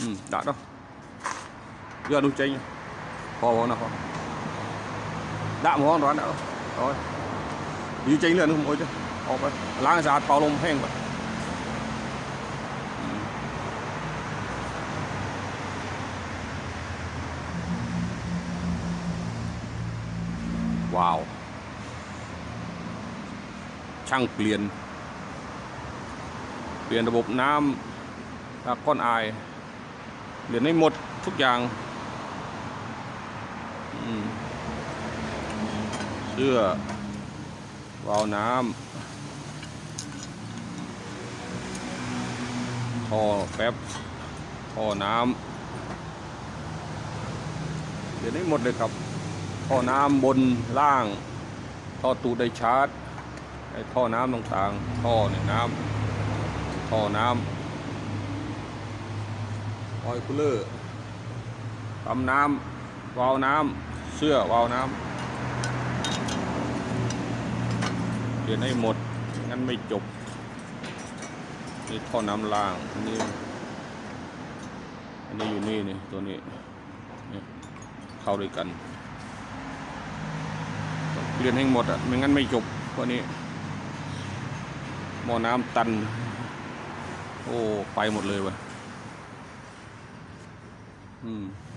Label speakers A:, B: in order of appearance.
A: ừ đã đâu giờ đúng chênh kho vào nào kho đã một con đó đã đâu rồi đi chênh lên không ôi chứ ôi vậy lá ra bao lông hang vậy Wow ช่างเปลี่ยน เปลี่ยนระบบน้ำจากก้อนอาย เปลี่ยนให้หมดทุกอย่างเสื้อวาวน้ำท่อแป๊บท่อน้ำเปลี่ยนให้หมดเลยครับท่อน้ำบนล่างท่อตูดไดชาร์จไอ้ท่อน้ำต่างๆท่อเนี่ยน้ำท่อน้ำ ออยล์คูลเลอร์ปั๊มน้ำวาล์วน้ำเสื้อวาล์วน้ำเปลี่ยนให้หมด งั้นไม่จบ นี่ท่อน้ำล่างอันนี้อันนี้อยู่นี่นี่ตัวนี้เนี่ยเข้าด้วยกันเปลี่ยนให้หมดอะไม่งั้นไม่จบพวกนี้หม้อน้ำตัน โอ้ ไปหมดเลยว่ะ อืม